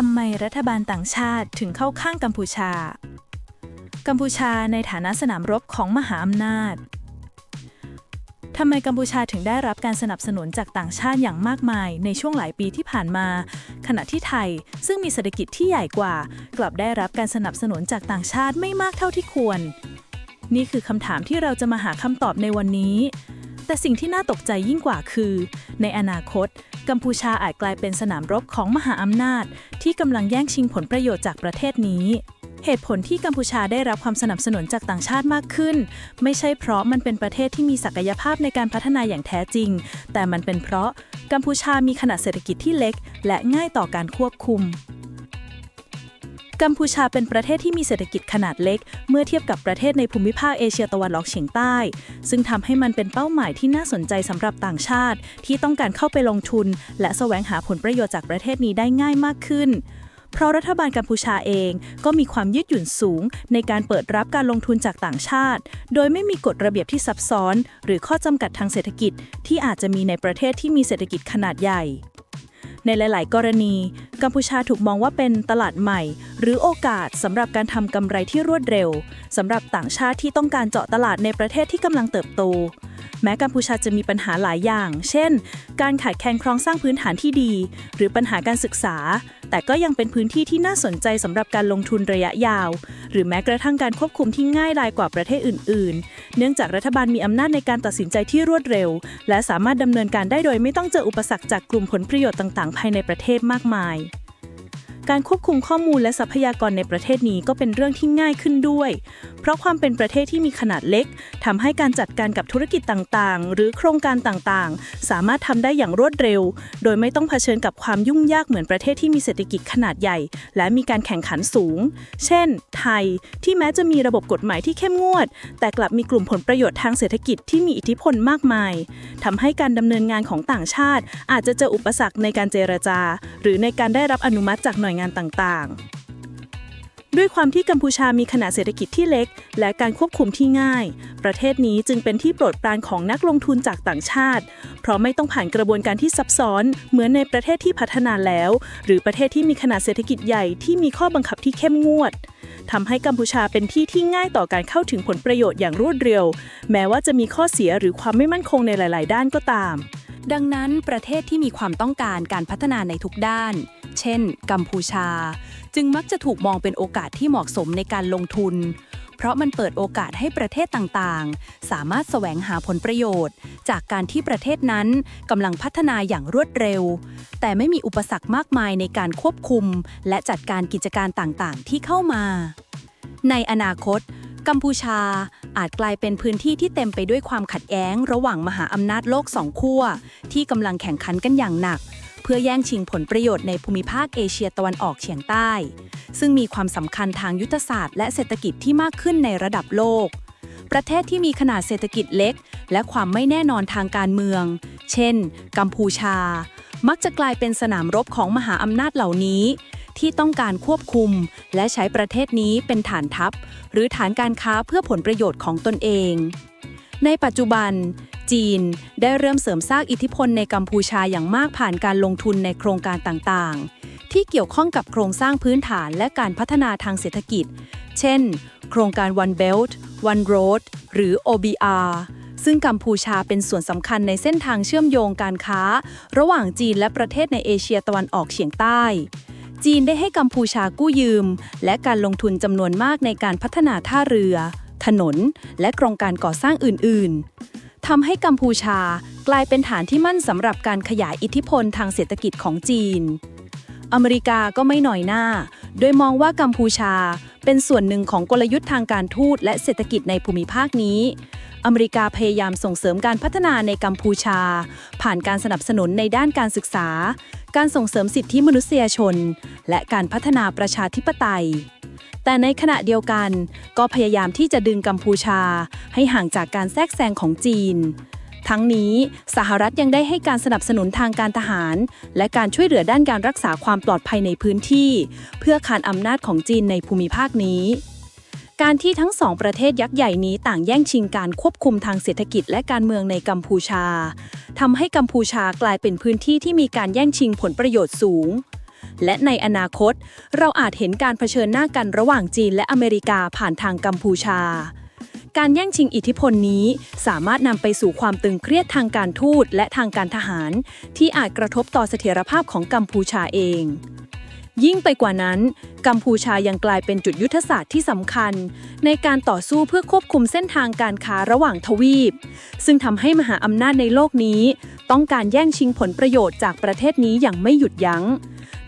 ทำไมรัฐบาลต่างชาติถึงเข้าข้างกัมพูชา กัมพูชาในฐานะสนามรบของมหาอำนาจ ทำไมกัมพูชาถึงได้รับการสนับสนุนจากต่างชาติอย่างมากมายในช่วงหลายปีที่ผ่านมา ขณะที่ไทยซึ่งมีเศรษฐกิจที่ใหญ่กว่า กลับได้รับการสนับสนุนจากต่างชาติไม่มากเท่าที่ควร นี่คือคำถามที่เราจะมาหาคำตอบในวันนี้ แต่สิ่งที่น่าตกใจยิ่งกว่าคือ ในอนาคต กัมพูชาอาจกลายเป็นสนามรบของมหาอำนาจ ที่กำลังแย่งชิงผลประโยชน์จากประเทศนี้ เหตุผลที่กัมพูชาได้รับความสนับสนุนจากต่างชาติมากขึ้น ไม่ใช่เพราะมันเป็นประเทศที่มีศักยภาพในการพัฒนาอย่างแท้จริง แต่มันเป็นเพราะกัมพูชามีขนาดเศรษฐกิจที่เล็ก และง่ายต่อการควบคุม กัมพูชาเป็นประเทศที่มีเศรษฐกิจขนาดเล็ก เมื่อเทียบกับประเทศในภูมิภาคเอเชียตะวันออกเฉียงใต้ ซึ่งทำให้มันเป็นเป้าหมายที่น่าสนใจสำหรับต่างชาติ ที่ต้องการเข้าไปลงทุน และแสวงหาผลประโยชน์จากประเทศนี้ได้ง่ายมากขึ้นเพราะรัฐบาลกัมพูชาเองก็มีความยืดหยุ่นสูง ในการเปิดรับการลงทุนจากต่างชาติ โดยไม่มีกฎระเบียบที่ซับซ้อน หรือข้อจำกัดทางเศรษฐกิจที่อาจจะมีในประเทศที่มีเศรษฐกิจขนาดใหญ่ ในหลาย ๆ กรณี กัมพูชาถูกมองว่าเป็นตลาดใหม่ หรือโอกาสสำหรับการทำกำไรที่รวดเร็วสำหรับต่างชาติที่ต้องการเจาะตลาดในประเทศที่กำลังเติบโต แม้กัมพูชาจะมีปัญหาหลายอย่าง เช่น การขาดแคลนโครงสร้างพื้นฐานที่ดี หรือปัญหาการศึกษา แต่ก็ยังเป็นพื้นที่ที่น่าสนใจสำหรับการลงทุนระยะยาว หรือแม้กระทั่งการควบคุมที่ง่ายดายกว่าประเทศอื่น ๆ เนื่องจากรัฐบาลมีอำนาจในการตัดสินใจที่รวดเร็ว และสามารถดำเนินการได้โดยไม่ต้องเจออุปสรรคจากกลุ่มผลประโยชน์ต่าง ๆ ภายในประเทศมากมาย การควบคุมข้อมูลและทรัพยากรในประเทศนี้ก็เป็นเรื่องที่ง่ายขึ้นด้วย เพราะความเป็นประเทศที่มีขนาดเล็กทำให้การจัดการกับธุรกิจต่างๆ หรือโครงการต่างๆ สามารถทำได้อย่างรวดเร็ว โดยไม่ต้องเผชิญกับความยุ่งยากเหมือนประเทศที่มีเศรษฐกิจขนาดใหญ่ และมีการแข่งขันสูง เช่น ไทยที่แม้จะมีระบบกฎหมายที่เข้มงวด แต่กลับมีกลุ่มผลประโยชน์ทางเศรษฐกิจที่มีอิทธิพลมากมายทำให้การดำเนินงานของต่างชาติ อาจจะเจออุปสรรคในการเจรจา หรือในการได้รับอนุมัติจากหน่วยงานต่างๆ ด้วยความที่กัมพูชามีขนาดเศรษฐกิจที่เล็ก และการควบคุมที่ง่าย ประเทศนี้จึงเป็นที่โปรดปรานของนักลงทุนจากต่างชาติ เพราะไม่ต้องผ่านกระบวนการที่ซับซ้อนเหมือนในประเทศที่พัฒนาแล้ว หรือประเทศที่มีขนาดเศรษฐกิจใหญ่ที่มีข้อบังคับที่เข้มงวดทำให้กัมพูชาเป็นที่ที่ง่ายต่อการเข้าถึงผลประโยชน์อย่างรวดเร็ว แม้ว่าจะมีข้อเสียหรือความไม่มั่นคงในหลาย ๆ ด้านก็ตาม ดังนั้นประเทศที่มีความต้องการการพัฒนาในทุกด้าน เช่น กัมพูชา จึงมักจะถูกมองเป็นโอกาสที่เหมาะสมในการลงทุน เพราะมันเปิดโอกาสให้ประเทศต่างๆ สามารถแสวงหาผลประโยชน์ จากการที่ประเทศนั้นกำลังพัฒนาอย่างรวดเร็ว แต่ไม่มีอุปสรรคมากมายในการควบคุม และจัดการกิจการต่างๆ ที่เข้ามา ในอนาคต กัมพูชาอาจกลายเป็นพื้นที่ที่เต็มไปด้วยความขัดแย้ง ระหว่างมหาอำนาจโลกสองขั้ว ที่กำลังแข่งขันกันอย่างหนัก เพื่อแย่งชิงผลประโยชน์ในภูมิภาคเอเชียตะวันออกเฉียงใต้ ซึ่งมีความสำคัญทางยุทธศาสตร์และเศรษฐกิจที่มากขึ้นในระดับโลก ประเทศที่มีขนาดเศรษฐกิจเล็ก และความไม่แน่นอนทางการเมือง เช่น กัมพูชา มักจะกลายเป็นสนามรบของมหาอำนาจเหล่านี้ ที่ต้องการควบคุม และใช้ประเทศนี้เป็นฐานทัพ หรือฐานการค้าเพื่อผลประโยชน์ของตนเอง ในปัจจุบัน จีนได้เริ่มเสริมสร้างอิทธิพลในกัมพูชาอย่างมากผ่านการลงทุนในโครงการต่างๆ ที่เกี่ยวข้องกับโครงสร้างพื้นฐานและการพัฒนาทางเศรษฐกิจ เช่น โครงการ One Belt One Road หรือ OBR ซึ่งกัมพูชาเป็นส่วนสำคัญในเส้นทางเชื่อมโยงการค้า ระหว่างจีนและประเทศในเอเชียตะวันออกเฉียงใต้ จีนได้ให้กัมพูชากู้ยืม และการลงทุนจำนวนมากในการพัฒนาท่าเรือ ถนน และโครงการก่อสร้างอื่น ๆทำให้กัมพูชากลายเป็นฐานที่มั่นสำหรับการขยายอิทธิพลทางเศรษฐกิจของจีน อเมริกาก็ไม่หน่อยหน้า โดยมองว่ากัมพูชาเป็นส่วนหนึ่งของกลยุทธ์ทางการทูตและเศรษฐกิจในภูมิภาคนี้ อเมริกาพยายามส่งเสริมการพัฒนาในกัมพูชา ผ่านการสนับสนุนในด้านการศึกษา การส่งเสริมสิทธิมนุษยชน และการพัฒนาประชาธิปไตย แต่ในขณะเดียวกันก็พยายามที่จะดึงกัมพูชา ให้ห่างจากการแทรกแซงของจีน ทั้งนี้สหรัฐยังได้ให้การสนับสนุนทางการทหาร และการช่วยเหลือด้านการรักษาความปลอดภัยในพื้นที่ เพื่อคานอำนาจของจีนในภูมิภาคนี้ การที่ทั้งสองประเทศยักษ์ใหญ่นี้ต่างแย่งชิงการควบคุมทางเศรษฐกิจและการเมืองในกัมพูชาทำให้กัมพูชากลายเป็นพื้นที่ที่มีการแย่งชิงผลประโยชน์สูง และในอนาคต เราอาจเห็นการเผชิญหน้ากันระหว่างจีนและอเมริกาผ่านทางกัมพูชา การแย่งชิงอิทธิพลนี้สามารถนำไปสู่ความตึงเครียดทางการทูตและทางการทหาร ที่อาจกระทบต่อเสถียรภาพของกัมพูชาเอง ยิ่งไปกว่านั้น กัมพูชายังกลายเป็นจุดยุทธศาสตร์ที่สำคัญ ในการต่อสู้เพื่อควบคุมเส้นทางการค้าระหว่างทวีป ซึ่งทำให้มหาอำนาจในโลกนี้ ต้องการแย่งชิงผลประโยชน์จากประเทศนี้อย่างไม่หยุดยัง้ง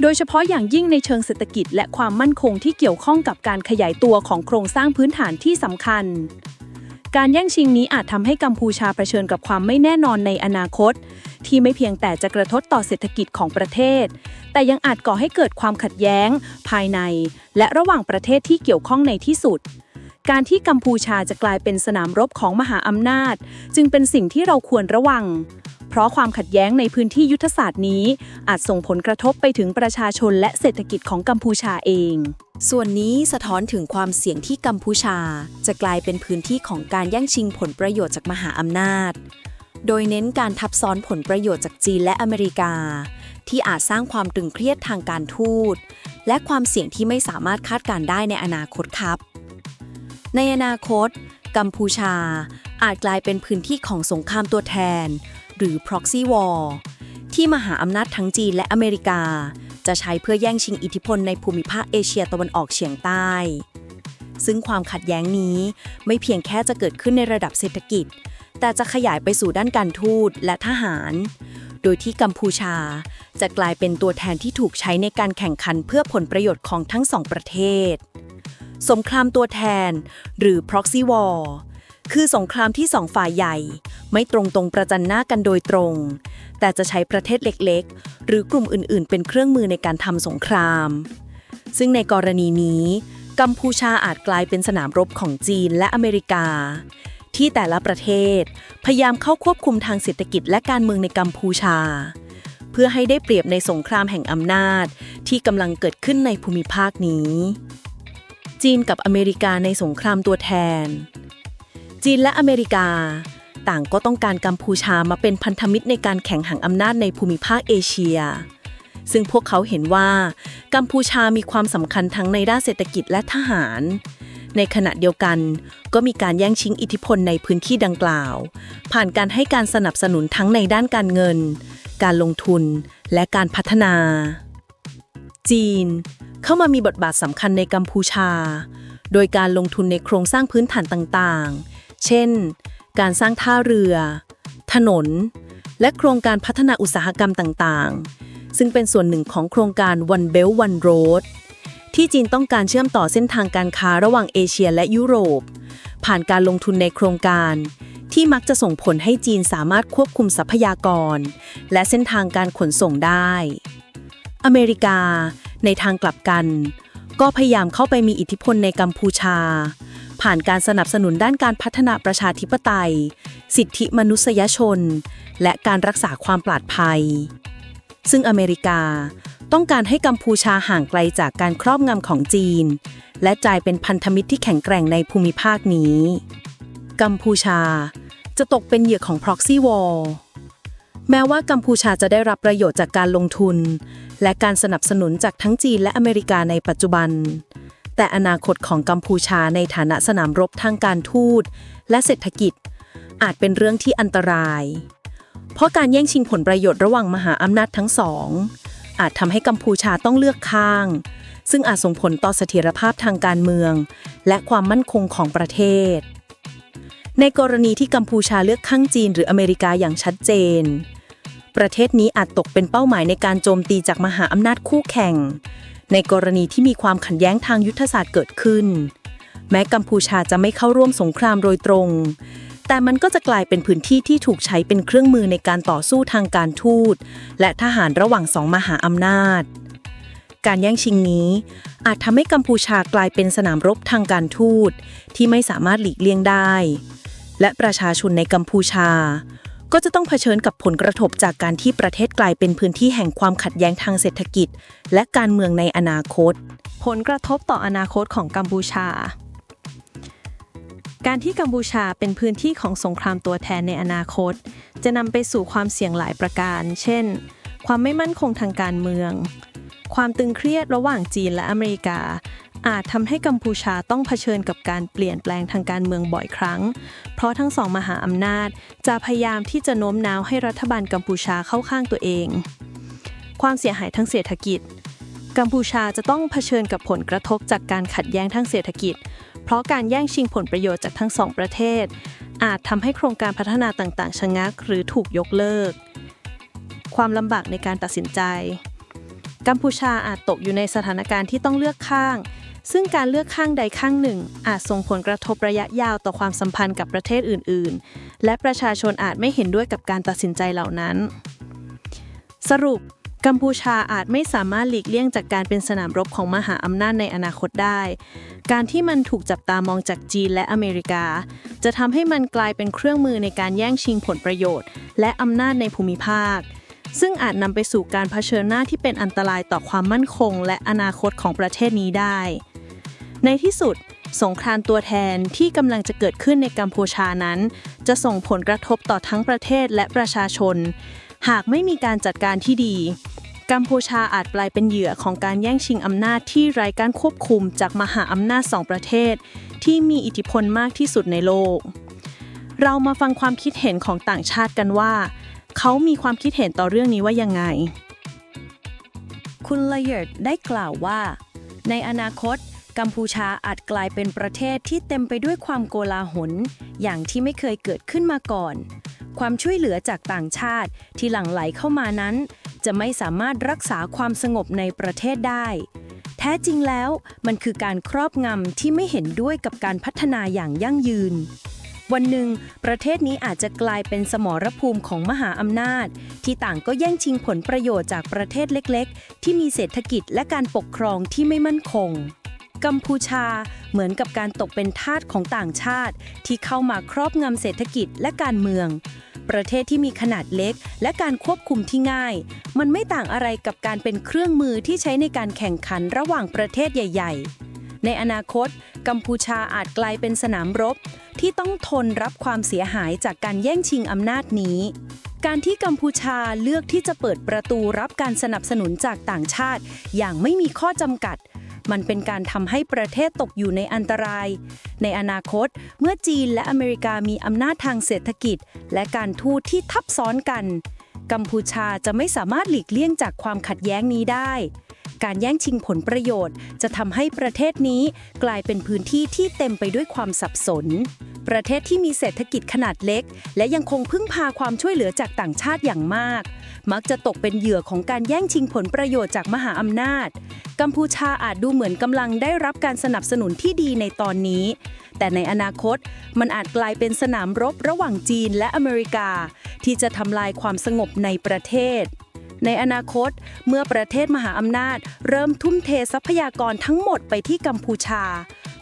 โดยเฉพาะอย่างยิ่งในเชิงเศรษฐกิจและความมั่นคงที่เกี่ยวข้องกับการขยายตัวของโครงสร้างพื้นฐานที่สำคัญ การแย่งชิงนี้อาจทำให้กัมพูชาเผชิญกับความไม่แน่นอนในอนาคต ที่ไม่เพียงแต่จะกระทบต่อเศรษฐกิจของประเทศ แต่ยังอาจก่อให้เกิดความขัดแย้ง ภายใน และระหว่างประเทศที่เกี่ยวข้องในที่สุด การที่กัมพูชาจะกลายเป็นสนามรบของมหาอำนาจ จึงเป็นสิ่งที่เราควรระวัง ราะความขัดแย้งในพื้นที่ยุทธศาสตร์นี้ อาจส่งผลกระทบไปถึงประชาชนและเศรษฐกิจของกัมพูชาเอง ส่วนนี้สะท้อนถึงความเสี่ยงที่กัมพูชา จะกลายเป็นพื้นที่ของการแย่งชิงผลประโยชน์จากมหาอำนาจ โดยเน้นการทับซ้อนผลประโยชน์จากจีนและอเมริกา ที่อาจสร้างความตึงเครียดทางการทูต และความเสี่ยงที่ไม่สามารถคาดการได้ในอนาคตครับ ในอนาคต กัมพูชาอาจกลายเป็นพื้นที่ของสงครามตัวแทน หรือ proxy war ที่มหาอำนาจทั้งจีนและอเมริกา จะใช้เพื่อแย่งชิงอิทธิพลในภูมิภาคเอเชียตะวันออกเฉียงใต้ ซึ่งความขัดแย้งนี้ไม่เพียงแค่จะเกิดขึ้นในระดับเศรษฐกิจ แต่จะขยายไปสู่ด้านการทูตและทหาร โดยที่กัมพูชาจะกลายเป็นตัวแทนที่ถูกใช้ในการแข่งขันเพื่อผลประโยชน์ของทั้งสองประเทศ สงครามตัวแทน หรือ proxy war คือสงครามที่สองฝ่ายใหญ่ ไม่ตรงตรงประจันหน้ากันโดยตรง แต่จะใช้ประเทศเล็กๆ หรือกลุ่มอื่นๆ เป็นเครื่องมือในการทำสงคราม ซึ่งในกรณีนี้ กัมพูชาอาจกลายเป็นสนามรบของจีนและอเมริกา ที่แต่ละประเทศ พยายามเข้าควบคุมทางเศรษฐกิจและการเมืองในกัมพูชา เพื่อให้ได้เปรียบในสงครามแห่งอำนาจ ที่กำลังเกิดขึ้นในภูมิภาคนี้จีนกับอเมริกาในสงครามตัวแทน จีนและอเมริกา ต่างก็ต้องการกัมพูชามาเป็นพันธมิตรในการแข่งหังอำนาจในภูมิภาคเอเชีย ซึ่งพวกเขาเห็นว่ากัมพูชามีความสำคัญทั้งในด้านเศรษฐกิจและทหาร ในขณะเดียวกัน ก็มีการแย่งชิงอิทธิพลในพื้นที่ดังกล่าว ผ่านการให้การสนับสนุนทั้งในด้านการเงิน การลงทุน และการพัฒนา จีน เข้ามามีบทบาทสำคัญในกัมพูชา โดยการลงทุนในโครงสร้างพื้นฐานต่างๆ เช่น การสร้างท่าเรือ ถนน และโครงการพัฒนาอุตสาหกรรมต่างๆ ซึ่งเป็นส่วนหนึ่งของโครงการ One Belt One Road ที่จีนต้องการเชื่อมต่อเส้นทางการค้าระหว่างเอเชียและยุโรป ผ่านการลงทุนในโครงการ ที่มักจะส่งผลให้จีนสามารถควบคุมทรัพยากร และเส้นทางการขนส่งได้ อเมริกา ในทางกลับกัน ก็พยายามเข้าไปมีอิทธิพลในกัมพูชา ผ่านการสนับสนุนด้านการพัฒนาประชาธิปไตย สิทธิมนุษยชน และการรักษาความปลอดภัย ซึ่งอเมริกาต้องการให้กัมพูชาห่างไกลจากการครอบงำของจีน และจ่ายเป็นพันธมิตรที่แข็งแกร่งในภูมิภาคนี้ กัมพูชาจะตกเป็นเหยื่อของ proxy war แม้ว่ากัมพูชาจะได้รับประโยชน์จากการลงทุน และการสนับสนุนจากทั้งจีนและอเมริกาในปัจจุบัน แต่อนาคตของกัมพูชาในฐานะสนามรบทางการทูต และเศรษฐกิจ อาจเป็นเรื่องที่อันตราย เพราะการแย่งชิงผลประโยชน์ระหว่างมหาอำนาจทั้งสอง อาจทำให้กัมพูชาต้องเลือกข้าง ซึ่งอาจส่งผลต่อเสถียรภาพทางการเมือง และความมั่นคงของประเทศ ในกรณีที่กัมพูชาเลือกข้างจีนหรืออเมริกาอย่างชัดเจนประเทศนี้อาจตกเป็นเป้าหมายในการโจมตีจากมหาอำนาจคู่แข่ง ในกรณีที่มีความขัดแย้งทางยุทธศาสตร์เกิดขึ้น แม้กัมพูชาจะไม่เข้าร่วมสงครามโดยตรง แต่มันก็จะกลายเป็นพื้นที่ที่ถูกใช้เป็นเครื่องมือในการต่อสู้ทางการทูต และทหารระหว่างสองมหาอำนาจ การแย่งชิงนี้ อาจทำให้กัมพูชากลายเป็นสนามรบทางการทูตที่ไม่สามารถหลีกเลี่ยงได้ และประชาชนในกัมพูชา ก็จะต้องเผชิญกับผลกระทบจากการที่ประเทศกลายเป็นพื้นที่แห่งความขัดแย้งทางเศรษฐกิจ และการเมืองในอนาคต ผลกระทบต่ออนาคตของกัมพูชา การที่กัมพูชาเป็นพื้นที่ของสงครามตัวแทนในอนาคต จะนำไปสู่ความเสี่ยงหลายประการ เช่น ความไม่มั่นคงทางการเมือง ความตึงเครียดระหว่างจีนและอเมริกา อาจทำให้กัมพูชาต้องเผชิญกับการเปลี่ยนแปลงทางการเมืองบ่อยครั้ง เพราะทั้งสองมหาอำนาจ จะพยายามที่จะโน้มน้าวให้รัฐบาลกัมพูชาเข้าข้างตัวเอง ความเสียหายทางเศรษฐกิจ กัมพูชาจะต้องเผชิญกับผลกระทบจากการขัดแย้งทางเศรษฐกิจ เพราะการแย่งชิงผลประโยชน์จากทั้งสองประเทศ อาจทำให้โครงการพัฒนาต่างๆ ชะงัก หรือถูกยกเลิก ความลำบากในการตัดสินใจ กัมพูชาอาจตกอยู่ในสถานการณ์ที่ต้องเลือกข้าง ซึ่งการเลือกข้างใดข้างหนึ่ง อาจส่งผลกระทบระยะยาวต่อความสัมพันธ์กับประเทศอื่น ๆ และประชาชนอาจไม่เห็นด้วยกับการตัดสินใจเหล่านั้น สรุป กัมพูชาอาจไม่สามารถหลีกเลี่ยงจากการเป็นสนามรบของมหาอำนาจในอนาคตได้ การที่มันถูกจับตามองจากจีนและอเมริกา จะทำให้มันกลายเป็นเครื่องมือในการแย่งชิงผลประโยชน์ และอำนาจในภูมิภาค ซึ่งอาจนำไปสู่การเผชิญหน้าที่เป็นอันตรายต่อความมั่นคง และอนาคตของประเทศนี้ได้ ในที่สุด สงครามตัวแทนที่กำลังจะเกิดขึ้นในกัมพูชานั้น จะส่งผลกระทบต่อทั้งประเทศและประชาชน หากไม่มีการจัดการที่ดี กัมพูชาอาจกลายเป็นเหยื่อของการแย่งชิงอำนาจที่ไร้การควบคุมจากมหาอำนาจสองประเทศ ที่มีอิทธิพลมากที่สุดในโลก เรามาฟังความคิดเห็นของต่างชาติกันว่า เขามีความคิดเห็นต่อเรื่องนี้ว่ายังไง คุณละเอียดได้กล่าวว่า ในอนาคต กัมพูชาอาจกลายเป็นประเทศที่เต็มไปด้วยความโกลาหล อย่างที่ไม่เคยเกิดขึ้นมาก่อน ความช่วยเหลือจากต่างชาติที่หลั่งไหลเข้ามานั้น จะไม่สามารถรักษาความสงบในประเทศได้ แท้จริงแล้วมันคือการครอบงำที่ไม่เห็นด้วยกับการพัฒนาอย่างยั่งยืน วันหนึ่ง ประเทศนี้อาจจะกลายเป็นสมรภูมิของมหาอำนาจ ที่ต่างก็แย่งชิงผลประโยชน์จากประเทศเล็กๆ ที่มีเศรษฐกิจและการปกครองที่ไม่มั่นคง กัมพูชาเหมือนกับการตกเป็นทาสของต่างชาติ ที่เข้ามาครอบงำเศรษฐกิจและการเมือง ประเทศที่มีขนาดเล็ก และการควบคุมที่ง่าย มันไม่ต่างอะไรกับการเป็นเครื่องมือที่ใช้ในการแข่งขันระหว่างประเทศใหญ่ ๆ ในอนาคต กัมพูชาอาจกลายเป็นสนามรบ ที่ต้องทนรับความเสียหายจากการแย่งชิงอำนาจนี้ การที่กัมพูชาเลือกที่จะเปิดประตูรับการสนับสนุนจากต่างชาติ อย่างไม่มีข้อจำกัด มันเป็นการทำให้ประเทศตกอยู่ในอันตราย ในอนาคต เมื่อจีนและอเมริกามีอำนาจทางเศรษฐกิจ และการทูตที่ทับซ้อนกัน กัมพูชาจะไม่สามารถหลีกเลี่ยงจากความขัดแย้งนี้ได้ การแย่งชิงผลประโยชน์ จะทำให้ประเทศนี้กลายเป็นพื้นที่ที่เต็มไปด้วยความสับสน ประเทศที่มีเศรษฐกิจขนาดเล็ก และยังคงพึ่งพาความช่วยเหลือจากต่างชาติอย่างมาก มักจะตกเป็นเหยื่อของการแย่งชิงผลประโยชน์จากมหาอำนาจ กัมพูชาอาจดูเหมือนกำลังได้รับการสนับสนุนที่ดีในตอนนี้ แต่ในอนาคตมันอาจกลายเป็นสนามรบระหว่างจีนและอเมริกา ที่จะทำลายความสงบในประเทศ ในอนาคต เมื่อประเทศมหาอำนาจ เริ่มทุ่มเททรัพยากรทั้งหมดไปที่กัมพูชา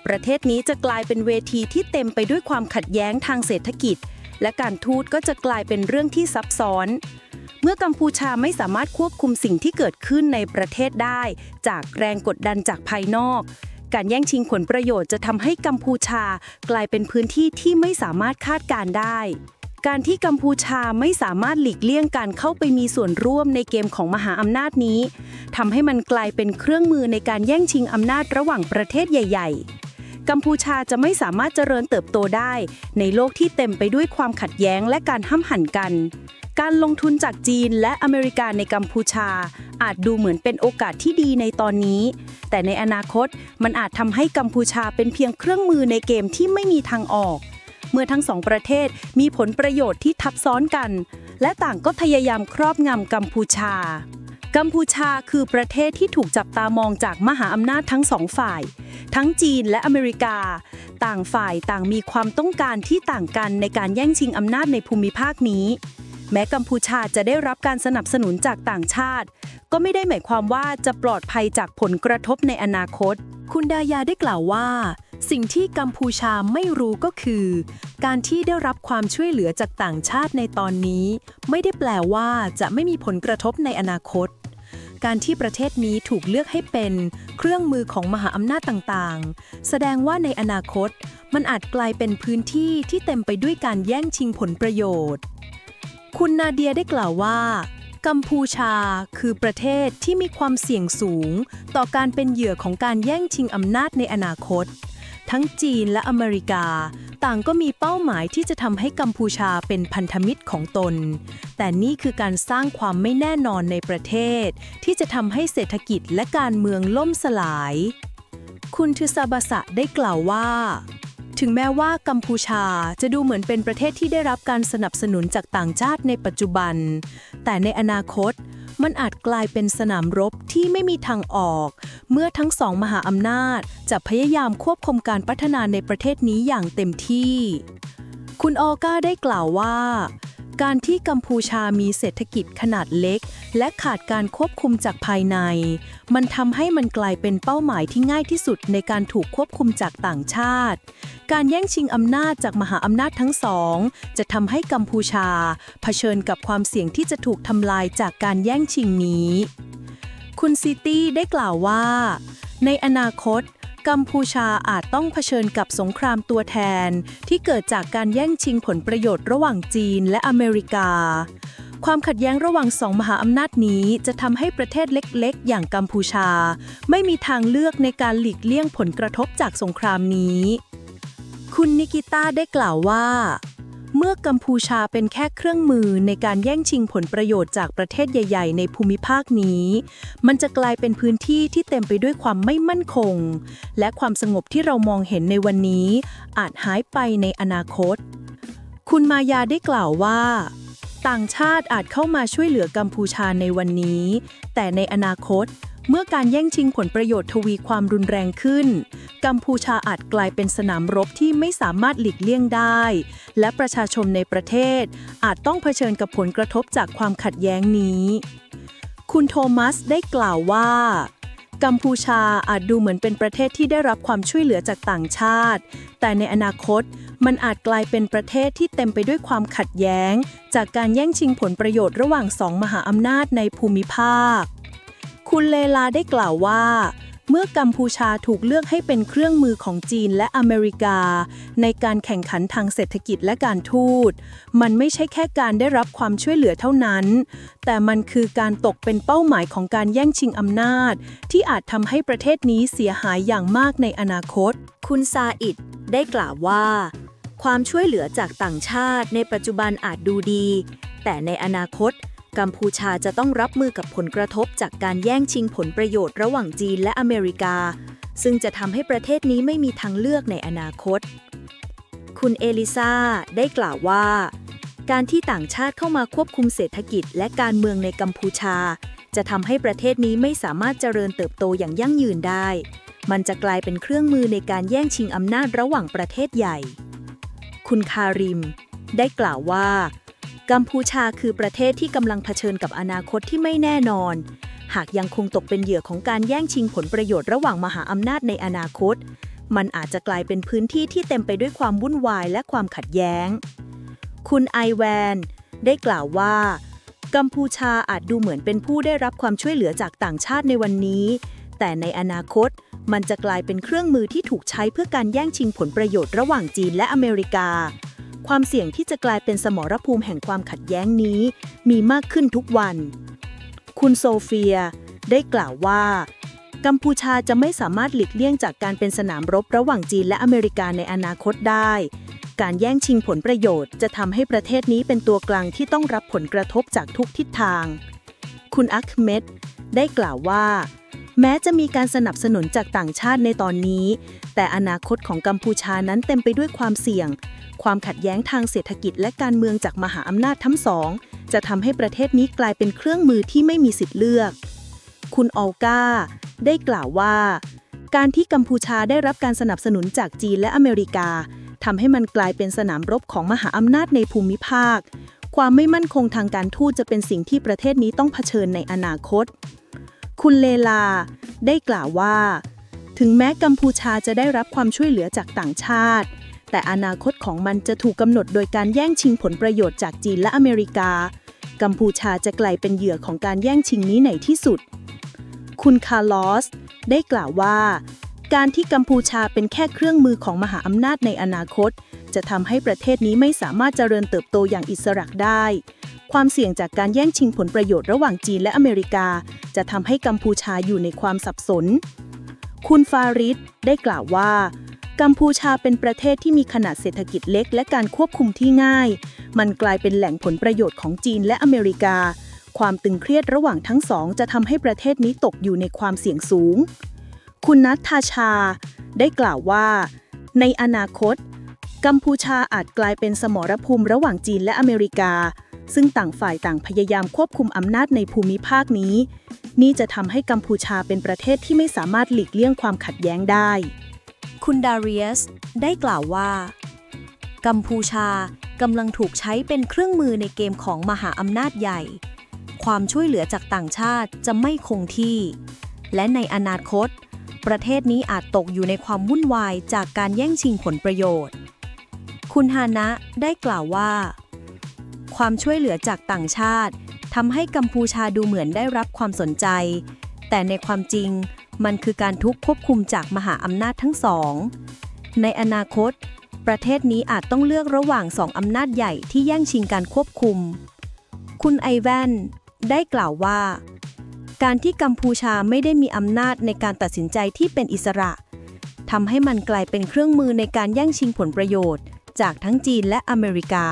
ประเทศนี้จะกลายเป็นเวทีที่เต็มไปด้วยความขัดแย้งทางเศรษฐกิจ และการทูตก็จะกลายเป็นเรื่องที่ซับซ้อน เมื่อกัมพูชาไม่สามารถควบคุมสิ่งที่เกิดขึ้นในประเทศได้ จากแรงกดดันจากภายนอกการแย่งชิงผลประโยชน์จะทำให้กัมพูชากลายเป็นพื้นที่ที่ไม่สามารถคาดการได้ การที่กัมพูชาไม่สามารถหลีกเลี่ยงการเข้าไปมีส่วนร่วมในเกมของมหาอำนาจนี้ทำให้มันกลายเป็นเครื่องมือในการแย่งชิงอำนาจระหว่างประเทศใหญ่ ๆ กัมพูชาจะไม่สามารถเจริญเติบโตได้ ในโลกที่เต็มไปด้วยความขัดแย้งและการห้ำหั่นกัน การลงทุนจากจีนและอเมริกาในกัมพูชา อาจดูเหมือนเป็นโอกาสที่ดีในตอนนี้ แต่ในอนาคตมันอาจทำให้กัมพูชาเป็นเพียงเครื่องมือในเกมที่ไม่มีทางออก เมื่อทั้งสองประเทศมีผลประโยชน์ที่ทับซ้อนกัน และต่างก็พยายามครอบงำกัมพูชา กัมพูชาคือประเทศที่ถูกจับตามองจากมหาอำนาจทั้งสองฝ่าย ทั้งจีนและอเมริกา ต่างฝ่ายต่างมีความต้องการที่ต่างกันในการแย่งชิงอำนาจในภูมิภาคนี้ แม้กัมพูชาจะได้รับการสนับสนุนจากต่างชาติ ก็ไม่ได้หมายความว่าจะปลอดภัยจากผลกระทบในอนาคต คุณดายาได้กล่าวว่า สิ่งที่กัมพูชาไม่รู้ก็คือ การที่ได้รับความช่วยเหลือจากต่างชาติในตอนนี้ ไม่ได้แปลว่าจะไม่มีผลกระทบในอนาคต การที่ประเทศนี้ถูกเลือกให้เป็นเครื่องมือของมหาอำนาจต่างๆ แสดงว่าในอนาคต มันอาจกลายเป็นพื้นที่ที่เต็มไปด้วยการแย่งชิงผลประโยชน์ คุณนาเดียได้กล่าวว่า กัมพูชาคือประเทศที่มีความเสี่ยงสูง ต่อการเป็นเหยื่อของการแย่งชิงอำนาจในอนาคต ทั้งจีนและอเมริกา ต่างก็มีเป้าหมายที่จะทำให้กัมพูชาเป็นพันธมิตรของตน แต่นี่คือการสร้างความไม่แน่นอนในประเทศ ที่จะทำให้เศรษฐกิจและการเมืองล่มสลาย คุณทุซาบาสะได้กล่าวว่า ถึงแม้ว่ากัมพูชาจะดูเหมือนเป็นประเทศที่ได้รับการสนับสนุนจากต่างชาติในปัจจุบัน แต่ในอนาคตมันอาจกลายเป็นสนามรบที่ไม่มีทางออก เมื่อทั้งสองมหาอำนาจจะพยายามควบคุมการพัฒนาในประเทศนี้อย่างเต็มที่ คุณออก้าได้กล่าวว่า การที่กัมพูชามีเศรษฐกิจขนาดเล็ก และขาดการควบคุมจากภายใน มันทำให้มันกลายเป็นเป้าหมายที่ง่ายที่สุดในการถูกควบคุมจากต่างชาติ การแย่งชิงอำนาจจากมหาอำนาจทั้งสอง จะทำให้กัมพูชา เผชิญกับความเสี่ยงที่จะถูกทำลายจากการแย่งชิงนี้ คุณซิตี้ได้กล่าวว่า ในอนาคต กัมพูชาอาจต้องเผชิญกับสงครามตัวแทน ที่เกิดจากการแย่งชิงผลประโยชน์ระหว่างจีนและอเมริกา ความขัดแย้งระหว่างสองมหาอำนาจนี้จะทำให้ประเทศเล็กๆ อย่างกัมพูชา ไม่มีทางเลือกในการหลีกเลี่ยงผลกระทบจากสงครามนี้ คุณนิกิต้าได้กล่าวว่า เมื่อกัมพูชาเป็นแค่เครื่องมือในการแย่งชิงผลประโยชน์จากประเทศใหญ่ ๆ ในภูมิภาคนี้ มันจะกลายเป็นพื้นที่ที่เต็มไปด้วยความไม่มั่นคง และความสงบที่เรามองเห็นในวันนี้ อาจหายไปในอนาคต คุณมายาได้กล่าวว่า ต่างชาติอาจเข้ามาช่วยเหลือกัมพูชาในวันนี้ แต่ในอนาคต เมื่อการแย่งชิงผลประโยชน์ทวีความรุนแรงขึ้น กัมพูชาอาจกลายเป็นสนามรบที่ไม่สามารถหลีกเลี่ยงได้ และประชาชนในประเทศ อาจต้องเผชิญกับผลกระทบจากความขัดแย้งนี้ คุณโทมัสได้กล่าวว่า กัมพูชาอาจดูเหมือนเป็นประเทศที่ได้รับความช่วยเหลือจากต่างชาติ แต่ในอนาคตมันอาจกลายเป็นประเทศที่เต็มไปด้วยความขัดแย้ง จากการแย่งชิงผลประโยชน์ระหว่างสองมหาอำนาจในภูมิภาค คุณเลลาได้กล่าวว่า เมื่อกัมพูชาถูกเลือกให้เป็นเครื่องมือของจีนและอเมริกา ในการแข่งขันทางเศรษฐกิจและการทูต มันไม่ใช่แค่การได้รับความช่วยเหลือเท่านั้น แต่มันคือการตกเป็นเป้าหมายของการแย่งชิงอำนาจ ที่อาจทำให้ประเทศนี้เสียหายอย่างมากในอนาคต คุณซาอิดได้กล่าวว่า ความช่วยเหลือจากต่างชาติในปัจจุบันอาจดูดี แต่ในอนาคต กัมพูชาจะต้องรับมือกับผลกระทบจากการแย่งชิงผลประโยชน์ระหว่างจีนและอเมริกา ซึ่งจะทำให้ประเทศนี้ไม่มีทางเลือกในอนาคต คุณเอลิซาได้กล่าวว่า การที่ต่างชาติเข้ามาควบคุมเศรษฐกิจและการเมืองในกัมพูชา จะทำให้ประเทศนี้ไม่สามารถเจริญเติบโตอย่างยั่งยืนได้ มันจะกลายเป็นเครื่องมือในการแย่งชิงอำนาจระหว่างประเทศใหญ่ คุณคาริม ได้กล่าวว่า กัมพูชาคือประเทศที่กำลังเผชิญกับอนาคตที่ไม่แน่นอน หากยังคงตกเป็นเหยื่อของการแย่งชิงผลประโยชน์ระหว่างมหาอำนาจในอนาคต มันอาจจะกลายเป็นพื้นที่ที่เต็มไปด้วยความวุ่นวายและความขัดแย้ง คุณไอแวน ได้กล่าวว่า กัมพูชาอาจดูเหมือนเป็นผู้ได้รับความช่วยเหลือจากต่างชาติในวันนี้ แต่ในอนาคตมันจะกลายเป็นเครื่องมือที่ถูกใช้เพื่อการแย่งชิงผลประโยชน์ระหว่างจีนและอเมริกา ความเสี่ยงที่จะกลายเป็นสมรภูมิแห่งความขัดแย้งนี้ มีมากขึ้นทุกวัน คุณโซเฟียได้กล่าวว่า กัมพูชาจะไม่สามารถหลีกเลี่ยงจากการเป็นสนามรบระหว่างจีนและอเมริกาในอนาคตได้ การแย่งชิงผลประโยชน์จะทำให้ประเทศนี้เป็นตัวกลางที่ต้องรับผลกระทบจากทุกทิศทาง คุณอัคเมดได้กล่าวว่า แม้จะมีการสนับสนุนจากต่างชาติในตอนนี้ แต่อนาคตของกัมพูชานั้นเต็มไปด้วยความเสี่ยง ความขัดแย้งทางเศรษฐกิจและการเมืองจากมหาอำนาจทั้งสอง จะทำให้ประเทศนี้กลายเป็นเครื่องมือที่ไม่มีสิทธิ์เลือก คุณออลกาได้กล่าวว่า การที่กัมพูชาได้รับการสนับสนุนจากจีนและอเมริกาทำให้มันกลายเป็นสนามรบของมหาอำนาจในภูมิภาค ความไม่มั่นคงทางการทูตจะเป็นสิ่งที่ประเทศนี้ต้องเผชิญในอนาคต คุณเลลา ได้กล่าวว่า ถึงแม้กัมพูชาจะได้รับความช่วยเหลือจากต่างชาติ แต่อนาคตของมันจะถูกกำหนดโดยการแย่งชิงผลประโยชน์จากจีนและอเมริกา กัมพูชาจะกลายเป็นเหยื่อของการแย่งชิงนี้ในที่สุด คุณคาร์ลอส ได้กล่าวว่า การที่กัมพูชาเป็นแค่เครื่องมือของมหาอำนาจในอนาคต จะทำให้ประเทศนี้ไม่สามารถเจริญเติบโตอย่างอิสระได้ ความเสี่ยงจากการแย่งชิงผลประโยชน์ระหว่างจีนและอเมริกา จะทำให้กัมพูชาอยู่ในความสับสน คุณฟาริดได้กล่าวว่า กัมพูชาเป็นประเทศที่มีขนาดเศรษฐกิจเล็ก และการควบคุมที่ง่าย มันกลายเป็นแหล่งผลประโยชน์ของจีนและอเมริกา ความตึงเครียดระหว่างทั้งสองจะทำให้ประเทศนี้ตกอยู่ในความเสี่ยงสูง คุณนัทธาชา ได้กล่าวว่า ในอนาคต กัมพูชาอาจกลายเป็นสมรภูมิระหว่างจีนและอเมริกา ซึ่งต่างฝ่ายต่างพยายามควบคุมอำนาจในภูมิภาคนี้ นี่จะทำให้กัมพูชาเป็นประเทศที่ไม่สามารถหลีกเลี่ยงความขัดแย้งได้ คุณดาริอัสได้กล่าวว่า กัมพูชากำลังถูกใช้เป็นเครื่องมือในเกมของมหาอำนาจใหญ่ ความช่วยเหลือจากต่างชาติจะไม่คงที่ และในอนาคต ประเทศนี้อาจตกอยู่ในความวุ่นวายจากการแย่งชิงผลประโยชน์ คุณฮานะได้กล่าวว่า ความช่วยเหลือจากต่างชาติทำให้กัมพูชาดูเหมือนได้รับความสนใจ แต่ในความจริงมันคือการทุกข์ควบคุมจากมหาอำนาจทั้งสอง ในอนาคต ประเทศนี้อาจต้องเลือกระหว่างสองอำนาจใหญ่ที่แย่งชิงการควบคุม คุณไอแวนได้กล่าวว่า การที่กัมพูชาไม่ได้มีอำนาจในการตัดสินใจที่เป็นอิสระทำให้มันกลายเป็นเครื่องมือในการแย่งชิงผลประโยชน์ จากทั้งจีนและอเมริกา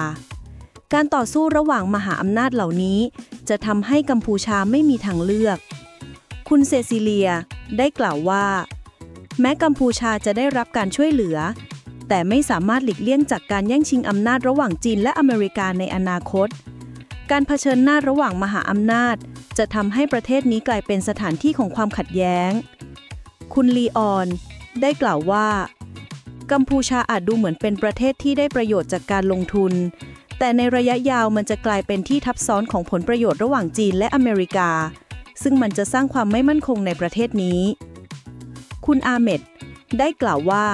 การต่อสู้ระหว่างมหาอำนาจเหล่านี้ จะทำให้กัมพูชาไม่มีทางเลือก คุณเซซิเลียได้กล่าวว่า แม้กัมพูชาจะได้รับการช่วยเหลือ แต่ไม่สามารถหลีกเลี่ยงจากการแย่งชิงอำนาจระหว่างจีนและอเมริกาในอนาคต การเผชิญหน้าระหว่างมหาอำนาจ จะทำให้ประเทศนี้กลายเป็นสถานที่ของความขัดแย้ง คุณลีออนได้กล่าวว่า กัมพูชาอาจดูเหมือนเป็นประเทศที่ได้ประโยชน์จากการลงทุน แต่ในระยะยาวมันจะกลายเป็นที่ทับซ้อนของผลประโยชน์ระหว่างจีนและอเมริกา ซึ่งมันจะสร้างความไม่มั่นคงในประเทศนี้ คุณอาเมดได้กล่าวว่า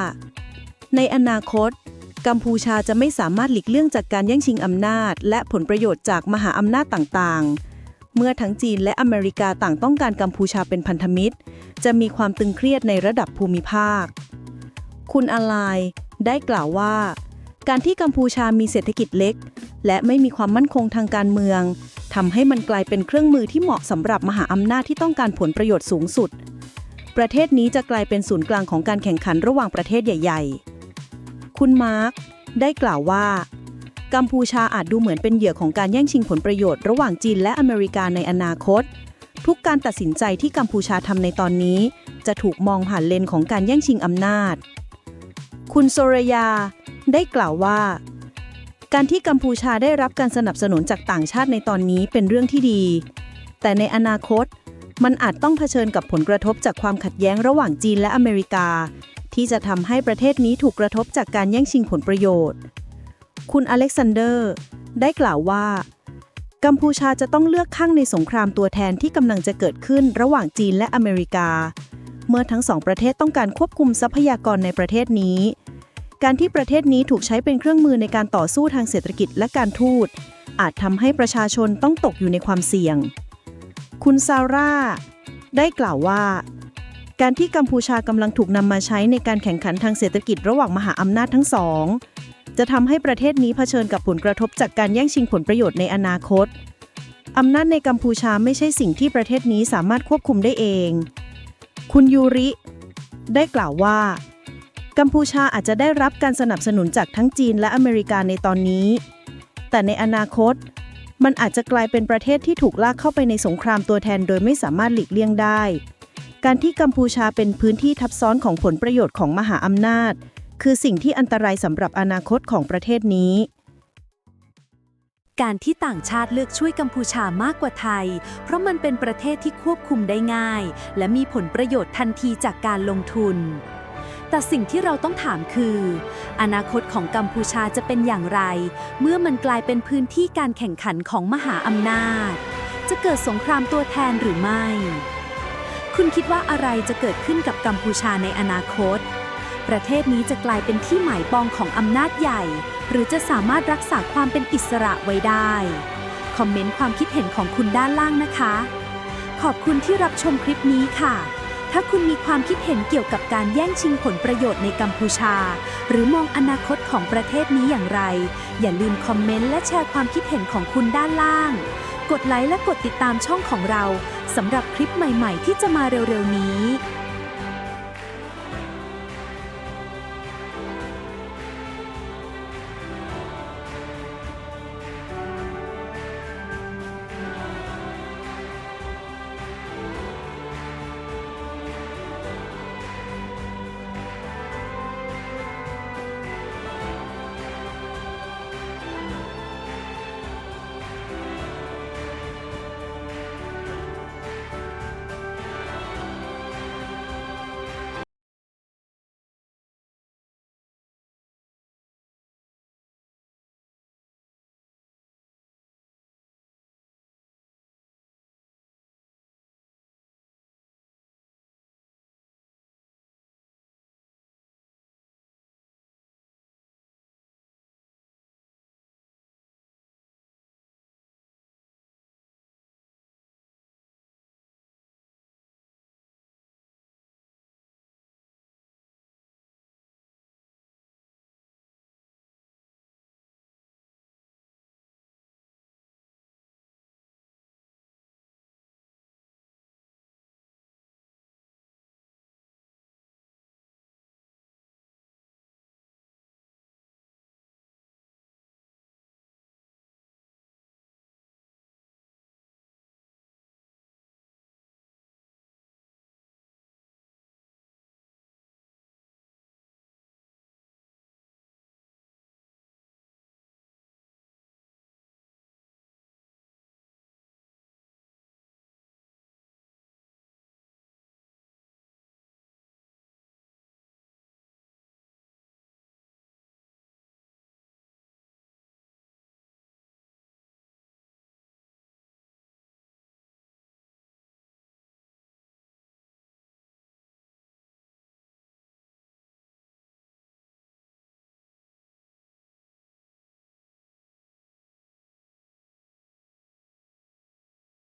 ในอนาคต กัมพูชาจะไม่สามารถหลีกเลี่ยงจากการแย่งชิงอำนาจ และผลประโยชน์จากมหาอำนาจต่างๆเมื่อทั้งจีนและอเมริกาต่างต้องการกัมพูชาเป็นพันธมิตร จะมีความตึงเครียดในระดับภูมิภาค คุณอลายได้กล่าวว่า การที่กัมพูชามีเศรษฐกิจเล็ก และไม่มีความมั่นคงทางการเมืองทำให้มันกลายเป็นเครื่องมือที่เหมาะสำหรับมหาอำนาจที่ต้องการผลประโยชน์สูงสุด ประเทศนี้จะกลายเป็นศูนย์กลางของการแข่งขันระหว่างประเทศใหญ่ ๆ คุณมาร์คได้กล่าวว่า กัมพูชาอาจดูเหมือนเป็นเหยื่อของการแย่งชิงผลประโยชน์ระหว่างจีนและอเมริกาในอนาคต ทุกการตัดสินใจที่กัมพูชาทำในตอนนี้ จะถูกมองผ่านเลนของการแย่งชิงอำนาจ คุณโซรยา ได้กล่าวว่า การที่กัมพูชาได้รับการสนับสนุนจากต่างชาติในตอนนี้เป็นเรื่องที่ดี แต่ในอนาคตมันอาจต้องเผชิญกับผลกระทบจากความขัดแย้งระหว่างจีนและอเมริกา ที่จะทำให้ประเทศนี้ถูกกระทบจากการแย่งชิงผลประโยชน์ คุณอเล็กซานเดอร์ ได้กล่าวว่า กัมพูชาจะต้องเลือกข้างในสงครามตัวแทนที่กำลังจะเกิดขึ้นระหว่างจีนและอเมริกา เมื่อทั้งสองประเทศต้องการควบคุมทรัพยากรในประเทศนี้ การที่ประเทศนี้ถูกใช้เป็นเครื่องมือในการต่อสู้ทางเศรษฐกิจและการทูต อาจทำให้ประชาชนต้องตกอยู่ในความเสี่ยง คุณซาร่า ได้กล่าวว่า การที่กัมพูชากำลังถูกนำมาใช้ในการแข่งขันทางเศรษฐกิจระหว่างมหาอำนาจทั้งสอง จะทำให้ประเทศนี้เผชิญกับผลกระทบจากการแย่งชิงผลประโยชน์ในอนาคตอำนาจในกัมพูชาไม่ใช่สิ่งที่ประเทศนี้สามารถควบคุมได้เอง คุณยูริ ได้กล่าวว่า กัมพูชาอาจจะได้รับการสนับสนุนจากทั้งจีนและอเมริกาในตอนนี้ แต่ในอนาคต มันอาจจะกลายเป็นประเทศที่ถูกลากเข้าไปในสงครามตัวแทนโดยไม่สามารถหลีกเลี่ยงได้ การที่กัมพูชาเป็นพื้นที่ทับซ้อนของผลประโยชน์ของมหาอำนาจ คือสิ่งที่อันตรายสำหรับอนาคตของประเทศนี้ การที่ต่างชาติเลือกช่วยกัมพูชามากกว่าไทย เพราะมันเป็นประเทศที่ควบคุมได้ง่าย และมีผลประโยชน์ทันทีจากการลงทุน แต่สิ่งที่เราต้องถามคือ อนาคตของกัมพูชาจะเป็นอย่างไร เมื่อมันกลายเป็นพื้นที่การแข่งขันของมหาอำนาจ จะเกิดสงครามตัวแทนหรือไม่ คุณคิดว่าอะไรจะเกิดขึ้นกับกัมพูชาในอนาคต ประเทศนี้จะกลายเป็นที่หมายปองของอำนาจใหญ่ หรือจะสามารถรักษาความเป็นอิสระไว้ได้ คอมเมนต์ความคิดเห็นของคุณด้านล่างนะคะ ขอบคุณที่รับชมคลิปนี้ค่ะ ถ้าคุณมีความคิดเห็นเกี่ยวกับการแย่งชิงผลประโยชน์ในกัมพูชา หรือมองอนาคตของประเทศนี้อย่างไร อย่าลืมคอมเมนต์และแชร์ความคิดเห็นของคุณด้านล่าง กดไลค์และกดติดตามช่องของเราสำหรับคลิปใหม่ ๆ ที่จะมาเร็วๆนี้